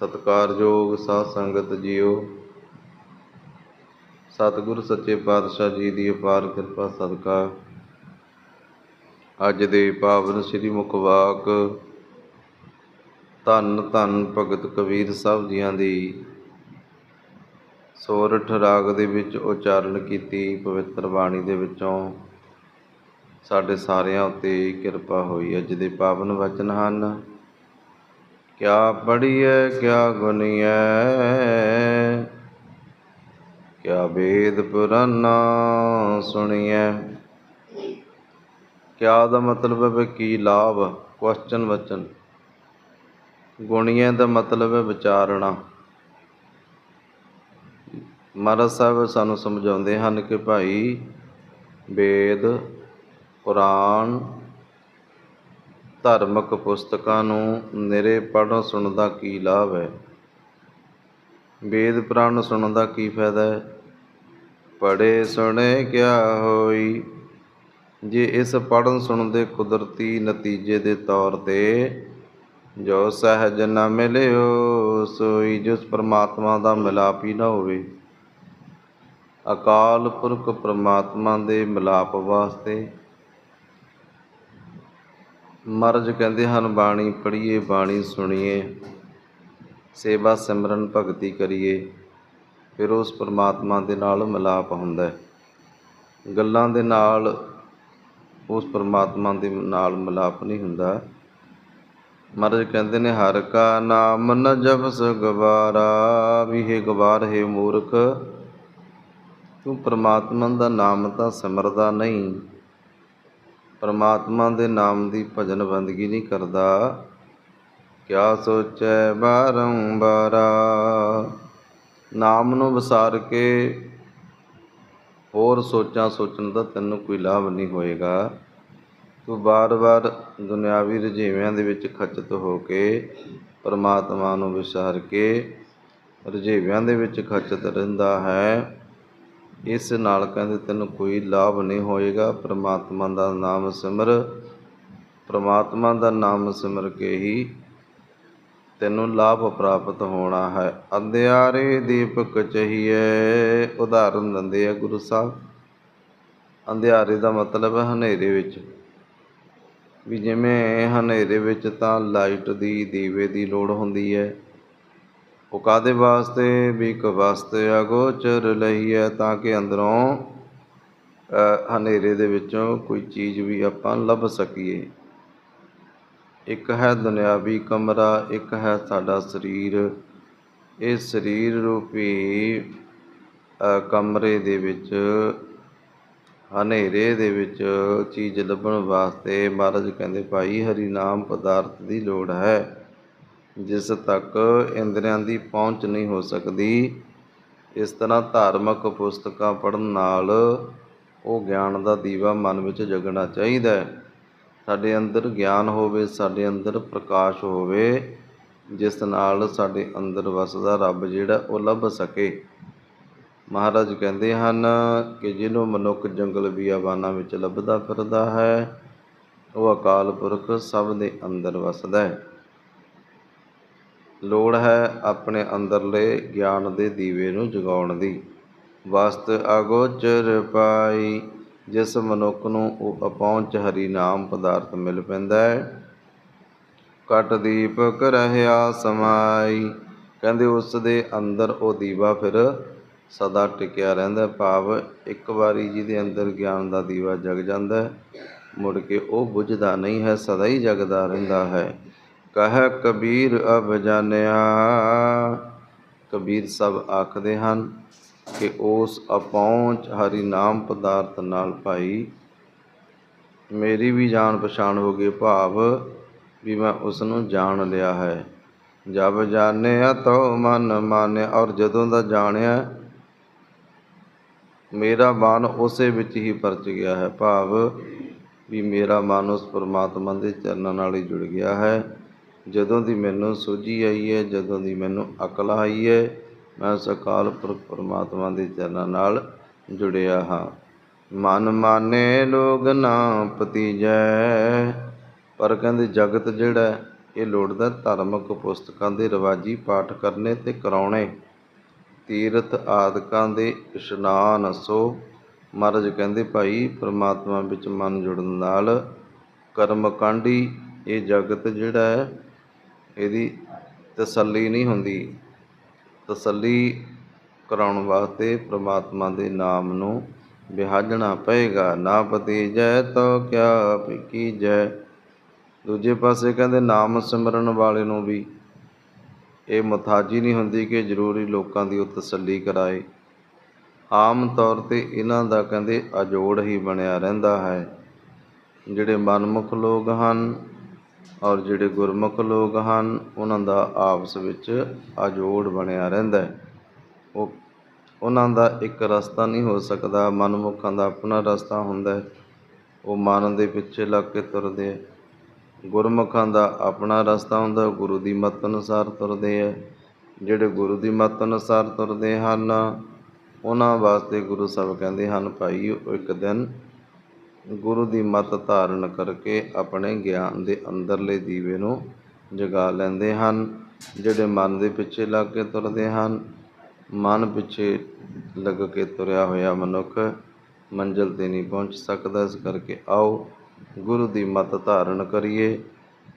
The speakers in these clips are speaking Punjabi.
ਸਤਿਕਾਰਯੋਗ ਸਾਧ ਸੰਗਤ ਜੀਓ। ਸਤਿਗੁਰ ਸੱਚੇ ਪਾਤਸ਼ਾਹ ਜੀ ਦੀ ਅਪਾਰ ਕਿਰਪਾ ਸਦਕਾ। ਅੱਜ ਦੇ ਪਾਵਨ ਸ੍ਰੀ ਮੁਖਵਾਕ ਧੰਨ ਧੰਨ ਭਗਤ ਕਬੀਰ ਸਾਹਿਬ ਜੀਆਂ ਦੀ, ਸੋਰਠ ਰਾਗ ਦੇ ਵਿੱਚ ਉਚਾਰਨ ਕੀਤੀ ਪਵਿੱਤਰ ਬਾਣੀ ਦੇ ਵਿੱਚੋਂ। ਸਾਡੇ ਸਾਰਿਆਂ ਉੱਤੇ ਕਿਰਪਾ ਹੋਈ ਅੱਜ ਦੇ ਪਾਵਨ ਵਚਨ ਹਨ। ਕਿਆ ਪੜੀਐ ਕਿਆ ਗੁਣੀਐ ਕਿਆ ਵੇਦ ਪੁਰਾਨਾ ਸੁਣੀਐ? ਕਿਆ ਦਾ ਮਤਲਬ ਹੈ ਕੀ ਲਾਭ? ਕੁਐਸਚਨ ਵਚਨ। ਗੁਣੀਆਂ ਦਾ ਮਤਲਬ ਹੈ ਵਿਚਾਰਨਾ ਮਹਾਰਾਜ ਸਾਹਿਬ ਸਾਨੂੰ ਸਮਝਾਉਂਦੇ ਹਨ ਕਿ ਭਾਈ ਵੇਦ, ਪੁਰਾਣ ਧਾਰਮਿਕ ਪੁਸਤਕਾਂ ਨੂੰ ਨਿਰੇ ਪੜ੍ਹਨ ਸੁਣਨ ਦਾ ਕੀ ਲਾਭ ਹੈ? ਵੇਦ ਪੁਰਾਣ ਸੁਣਨ ਦਾ ਕੀ ਫਾਇਦਾ ਹੈ? ਪੜ੍ਹੇ ਸੁਣੇ ਕਿਆ ਹੋਈ? ਜੇ ਇਸ ਪੜ੍ਹਨ ਸੁਣਨ ਦੇ ਕੁਦਰਤੀ ਨਤੀਜੇ ਦੇ ਤੌਰ ਤੇ ਜੋ ਸਹਿਜ ਨਾ ਮਿਲਿਓ, ਸੋਈ ਜਿਸ ਪਰਮਾਤਮਾ ਦਾ ਮਿਲਾਪ ਹੀ ਨਾ ਹੋਵੇ। ਅਕਾਲ ਪੁਰਖ ਪਰਮਾਤਮਾ ਦੇ ਮਿਲਾਪ ਵਾਸਤੇ ਮਰਜ ਕਹਿੰਦੇ ਹਨ, ਬਾਣੀ ਪੜ੍ਹੀਏ, ਬਾਣੀ ਸੁਣੀਏ। ਸੇਵਾ ਸਿਮਰਨ ਭਗਤੀ ਕਰੀਏ, ਫਿਰ ਉਸ ਪਰਮਾਤਮਾ ਦੇ ਨਾਲ ਮਿਲਾਪ ਹੁੰਦਾ ਹੈ। ਗੱਲਾਂ ਦੇ ਨਾਲ, ਉਸ ਪਰਮਾਤਮਾ ਦੇ ਨਾਲ ਮਿਲਾਪ ਨਹੀਂ ਹੁੰਦਾ। ਮਹਾਰਾਜ ਕਹਿੰਦੇ ਨੇ, ਹਰ ਕਾ ਨਾਮ ਨ ਜਪਸ ਗਵਾਰਾ ਵੀ ਹੈ ਗਵਾਰ, ਹੈ ਮੂਰਖ। ਤੂੰ ਪਰਮਾਤਮਾ ਦਾ ਨਾਮ ਤਾਂ ਸਿਮਰਦਾ ਨਹੀਂ। ਪਰਮਾਤਮਾ ਦੇ ਨਾਮ ਦੀ ਭਜਨ ਬੰਦਗੀ ਨਹੀਂ ਕਰਦਾ। ਕਿਆ ਸੋਚੈ ਬਾਰੰਬਾਰਾ ਨਾਮ ਨੂੰ ਵਿਸਾਰ ਕੇ ਹੋਰ ਸੋਚਾਂ ਸੋਚਣ ਦਾ ਤੈਨੂੰ ਕੋਈ ਲਾਭ ਨਹੀਂ ਹੋਏਗਾ। ਤੂੰ ਬਾਰ-ਬਾਰ ਦੁਨਿਆਵੀ ਰੁਝੇਵਿਆਂ ਦੇ ਵਿੱਚ ਖਚਤ ਹੋ ਕੇ ਪਰਮਾਤਮਾ ਨੂੰ ਵਿਸਾਰ ਕੇ ਰੁਝੇਵਿਆਂ ਦੇ ਵਿੱਚ ਖਚਤ ਰਹਿੰਦਾ ਹੈ। ਇਸ ਨਾਲ ਕਹਿੰਦੇ ਤੈਨੂੰ ਕੋਈ ਲਾਭ ਨਹੀਂ ਹੋਏਗਾ। ਪ੍ਰਮਾਤਮਾ ਦਾ ਨਾਮ ਸਿਮਰ। ਪ੍ਰਮਾਤਮਾ ਦਾ ਨਾਮ ਸਿਮਰ ਕੇ ਹੀ ਤੈਨੂੰ ਲਾਭ ਪ੍ਰਾਪਤ ਹੋਣਾ ਹੈ। ਅੰਧਿਆਰੇ ਦੀਪਕ ਚਹੀਏ, ਉਦਾਹਰਨ ਦਿੰਦੇ ਆ ਗੁਰੂ ਸਾਹਿਬ। ਅੰਧਿਆਰੇ ਦਾ ਮਤਲਬ ਹੈ ਹਨੇਰੇ ਵਿੱਚ। ਵੀ ਜਿਵੇਂ ਹਨੇਰੇ ਵਿੱਚ ਤਾਂ ਲਾਈਟ ਦੀ ਦੀਵੇ ਦੀ ਲੋੜ ਹੁੰਦੀ ਹੈ। ਉਹ ਕਾਦੇ ਵਾਸਤੇ? ਵੀ ਕ ਵਾਸਤੇ ਅਗੋਚਰ ਲਈਏ ਤਾਂ ਕਿ ਅੰਦਰੋਂ ਹਨੇਰੇ ਦੇ ਵਿੱਚੋਂ ਕੋਈ ਚੀਜ਼ ਵੀ ਆਪਾਂ ਲੱਭ ਸਕੀਏ। ਇੱਕ ਹੈ ਦੁਨਿਆਵੀ ਕਮਰਾ, ਇੱਕ ਹੈ ਸਾਡਾ ਸਰੀਰ। ਇਹ ਸਰੀਰ ਰੂਪੀ ਕਮਰੇ ਦੇ ਵਿੱਚ, ਹਨੇਰੇ ਦੇ ਵਿੱਚ ਚੀਜ਼ ਲੱਭਣ ਵਾਸਤੇ ਮਹਾਰਾਜ ਕਹਿੰਦੇ ਭਾਈ ਹਰੀ ਨਾਮ ਪਦਾਰਥ ਦੀ ਲੋੜ ਹੈ। ਜਿਸ ਤੱਕ ਇੰਦਰੀਆਂ ਦੀ ਪਹੁੰਚ ਨਹੀਂ ਹੋ ਸਕਦੀ, ਇਸ ਤਰ੍ਹਾਂ ਧਾਰਮਿਕ ਪੁਸਤਕਾਂ ਪੜ੍ਹਨ ਨਾਲ ਉਹ ਗਿਆਨ ਦਾ ਦੀਵਾ ਮਨ ਵਿੱਚ ਜਗਣਾ ਚਾਹੀਦਾ ਹੈ। ਸਾਡੇ ਅੰਦਰ ਗਿਆਨ ਹੋਵੇ, ਸਾਡੇ ਅੰਦਰ ਪ੍ਰਕਾਸ਼ ਹੋਵੇ, ਜਿਸ ਨਾਲ ਸਾਡੇ ਅੰਦਰ ਵਸਦਾ ਰੱਬ ਜਿਹੜਾ ਉਹ ਲੱਭ ਸਕੇ। ਮਹਾਰਾਜ ਕਹਿੰਦੇ ਹਨ ਕਿ ਜਿਹਨੂੰ ਮਨੁੱਖ ਜੰਗਲ ਬਿਆਬਾਨਾਂ ਵਿੱਚ ਲੱਭਦਾ ਫਿਰਦਾ ਹੈ, ਉਹ ਅਕਾਲ ਪੁਰਖ ਸਭ ਦੇ ਅੰਦਰ ਵਸਦਾ ਹੈ। ਲੋੜ ਹੈ ਆਪਣੇ ਅੰਦਰਲੇ ਗਿਆਨ ਦੇ ਦੀਵੇ ਨੂੰ ਜਗਾਉਣ ਦੀ। ਵਸਤ ਅਗੋਚਰ ਪਾਈ, ਜਿਸ ਮਨੁੱਖ ਨੂੰ ਉਹ ਅਪਹੁੰਚ ਹਰੀ ਨਾਮ ਪਦਾਰਥ ਮਿਲ ਪੈਂਦਾ ਹੈ। ਕਟ ਦੀਪਕ ਰਹਿਆ ਸਮਾਈ, ਕਹਿੰਦੇ ਉਸ ਦੇ ਅੰਦਰ ਉਹ ਦੀਵਾ ਫਿਰ ਸਦਾ ਟਿਕਿਆ ਰਹਿੰਦਾ ਭਾਵ ਇੱਕ ਵਾਰੀ ਜਿਹਦੇ ਅੰਦਰ ਗਿਆਨ ਦਾ ਦੀਵਾ ਜਗ ਜਾਂਦਾ ਮੁੜ ਕੇ ਉਹ ਬੁਝਦਾ ਨਹੀਂ ਹੈ, ਸਦਾ ਹੀ ਜਗਦਾ ਰਹਿੰਦਾ ਹੈ। ਕਹ ਕਬੀਰ ਅਬ ਜਾਣਿਆ। ਕਬੀਰ ਸਭ ਆਖਦੇ ਹਨ ਕਿ ਉਸ ਅਪਹੁੰਚ ਹਰੀ ਨਾਮ ਪਦਾਰਥ ਨਾਲ ਭਾਈ। ਮੇਰੀ ਵੀ ਜਾਣ ਪਛਾਣ ਹੋ ਗਈ ਭਾਵ ਵੀ ਮੈਂ ਉਸ ਨੂੰ ਜਾਣ ਲਿਆ ਹੈ। ਜਬ ਜਾਣਿਆ ਤਉ ਮਨ ਮਾਨਿਆ ਔਰ ਜਦੋਂ ਦਾ ਜਾਣਿਆ ਮੇਰਾ ਮਨ ਉਸੇ ਵਿੱਚ ਹੀ ਪਰਚ ਗਿਆ ਹੈ। ਭਾਵ ਵੀ ਮੇਰਾ ਮਨ ਉਸ ਪਰਮਾਤਮਾ ਦੇ ਚਰਨਾਂ ਨਾਲ ਹੀ ਜੁੜ ਗਿਆ ਹੈ। ਜਦੋਂ ਦੀ ਮੈਨੂੰ ਸੋਝੀ ਆਈ ਹੈ ਜਦੋਂ ਦੀ ਮੈਨੂੰ ਅਕਲ ਆਈ ਹੈ ਮੈਂ ਸਕਾਲ ਪੁਰਖ ਪਰਮਾਤਮਾ ਦੇ ਚਰਨਾਂ ਨਾਲ ਜੁੜਿਆ ਹਾਂ। ਮਨ ਮਾਨੇ ਲੋਗ ਨਾ ਪਤੀਜੈ ਪਰ ਕਹਿੰਦੇ ਜਗਤ ਜਿਹੜਾ ਹੈ, ਇਹ ਲੋੜਦਾ ਧਾਰਮਿਕ ਪੁਸਤਕਾਂ ਦੇ ਰਿਵਾਜੀ ਪਾਠ ਕਰਨੇ ਤੇ ਕਰਾਉਣੇ। ਤੀਰਥ ਆਦਿਕਾਂ ਦੇ ਇਸ਼ਨਾਨ ਸੋ ਮਹਾਰਾਜ ਕਹਿੰਦੇ ਭਾਈ ਪ੍ਰਮਾਤਮਾ ਵਿੱਚ ਮਨ ਜੁੜਨ ਨਾਲ ਕਰਮਕਾਂਡੀ ਇਹ ਜਗਤ ਜਿਹੜਾ ਹੈ ਇਹਦੀ ਤਸੱਲੀ ਨਹੀਂ ਹੁੰਦੀ। ਤਸੱਲੀ ਕਰਾਉਣ ਵਾਸਤੇ ਪ੍ਰਮਾਤਮਾ ਦੇ ਨਾਮ ਨੂੰ ਵਿਹਾਜਣਾ ਪਏਗਾ। ਨਾ ਪਤੀ ਜੈ ਤੋ ਕਿਆ ਕੀ ਜੈ। ਦੂਜੇ ਪਾਸੇ ਕਹਿੰਦੇ ਨਾਮ ਸਿਮਰਨ ਵਾਲੇ ਨੂੰ ਵੀ ਇਹ ਮਥਾਜੀ ਨਹੀਂ ਹੁੰਦੀ ਕਿ ਜ਼ਰੂਰੀ ਲੋਕਾਂ ਦੀ ਉਹ ਤਸੱਲੀ ਕਰਾਏ। ਆਮ ਤੌਰ ਤੇ ਇਹਨਾਂ ਦਾ ਕਹਿੰਦੇ ਅਜੋੜ ਹੀ ਬਣਿਆ ਰਹਿੰਦਾ ਹੈ। ਜਿਹੜੇ ਮਨਮੁਖ ਲੋਕ ਹਨ ਔਰ ਜਿਹੜੇ ਗੁਰਮੁਖ ਲੋਕ ਹਨ, ਉਹਨਾਂ ਦਾ ਆਪਸ ਵਿੱਚ ਅਜੋੜ ਬਣਿਆ ਰਹਿੰਦਾ ਉਹ, ਉਹਨਾਂ ਦਾ ਇੱਕ ਰਸਤਾ ਨਹੀਂ ਹੋ ਸਕਦਾ, ਮਨਮੁੱਖਾਂ ਦਾ ਆਪਣਾ ਰਸਤਾ ਹੁੰਦਾ ਉਹ ਮਨ ਦੇ ਪਿੱਛੇ ਲੱਗ ਕੇ ਤੁਰਦੇ ਆ ਗੁਰਮੁਖਾਂ ਦਾ ਆਪਣਾ ਰਸਤਾ ਹੁੰਦਾ, ਗੁਰੂ ਦੀ ਮੱਤ ਅਨੁਸਾਰ ਤੁਰਦੇ ਆ ਜਿਹੜੇ ਗੁਰੂ ਦੀ ਮੱਤ ਅਨੁਸਾਰ ਤੁਰਦੇ ਹਨ, ਉਹਨਾਂ ਵਾਸਤੇ ਗੁਰੂ ਸਾਹਿਬ ਕਹਿੰਦੇ ਹਨ, ਭਾਈ, ਉਹ ਇੱਕ ਦਿਨ ਗੁਰੂ ਦੀ ਮੱਤ ਧਾਰਨ ਕਰਕੇ ਆਪਣੇ ਗਿਆਨ ਦੇ ਅੰਦਰਲੇ ਦੀਵੇ ਨੂੰ ਜਗਾ ਲੈਂਦੇ ਹਨ, ਜਿਹੜੇ ਮਨ ਦੇ ਪਿੱਛੇ ਲੱਗ ਕੇ ਤੁਰਦੇ ਹਨ। ਮਨ ਪਿੱਛੇ ਲੱਗ ਕੇ ਤੁਰਿਆ ਹੋਇਆ ਮਨੁੱਖ ਮੰਜ਼ਿਲ ਤੇ ਨਹੀਂ ਪਹੁੰਚ ਸਕਦਾ। ਇਸ ਕਰਕੇ ਆਓ, ਗੁਰੂ ਦੀ ਮੱਤ ਧਾਰਨ ਕਰੀਏ।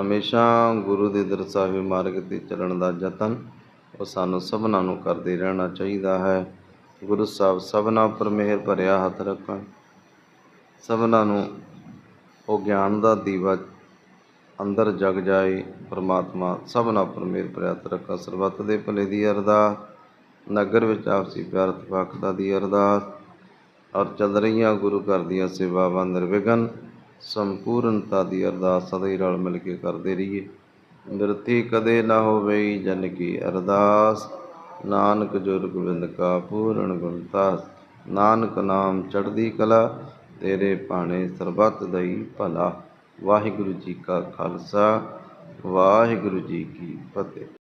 ਹਮੇਸ਼ਾ ਗੁਰੂ ਦੇ ਦਰਸਾਵੇ ਮਾਰਗ ਤੇ ਚੱਲਣ ਦਾ ਯਤਨ ਉਹ ਸਾਨੂੰ ਸਭਨਾਂ ਨੂੰ ਕਰਦੇ ਰਹਿਣਾ ਚਾਹੀਦਾ ਹੈ। ਗੁਰੂ ਸਾਹਿਬ ਸਭਨਾਂ ਉੱਪਰ ਮਿਹਰ ਭਰਿਆ ਹੱਥ ਰੱਖਣ। ਸਭਨਾਂ ਨੂੰ ਉਹ ਗਿਆਨ ਦਾ ਦੀਵਾ ਅੰਦਰ ਜਗ ਜਾਏ, ਪ੍ਰਮਾਤਮਾ ਸਭਨਾਂ ਉੱਪਰ ਮਿਹਰ ਭਰਿਆ ਹੱਥ ਰੱਖਾ। ਸਰਬੱਤ ਦੇ ਭਲੇ ਦੀ ਅਰਦਾਸ, ਨਗਰ ਵਿੱਚ ਆਪਸੀ ਪਿਆਰ ਤਪਾਕਤਾ ਦੀ ਅਰਦਾਸ, ਔਰ ਚੱਲ ਰਹੀਆਂ ਗੁਰੂ ਘਰ ਦੀਆਂ ਸੇਵਾਵਾਂ ਨਿਰਵਿਘਨ, ਸੰਪੂਰਨਤਾ ਦੀ ਅਰਦਾਸ ਸਦਾ ਹੀ ਰਲ ਮਿਲ ਕੇ ਕਰਦੇ ਰਹੀਏ। ਬਿਰਥੀ ਕਦੇ ਨਾ ਹੋਵੇ ਜਨ ਕੀ ਅਰਦਾਸ। ਨਾਨਕ ਜੁਰ ਗੋਬਿੰਦ ਕਾ ਪੂਰਨ ਗੁਣਤਾਸ ਨਾਨਕ ਨਾਮ ਚੜ੍ਹਦੀ ਕਲਾ। ਤੇਰੇ ਭਾਣੇ ਸਰਬੱਤ ਦਈ ਭਲਾ। ਵਾਹਿਗੁਰੂ ਜੀ ਕਾ ਖਾਲਸਾ ਵਾਹਿਗੁਰੂ ਜੀ ਕੀ ਫਤਿਹ।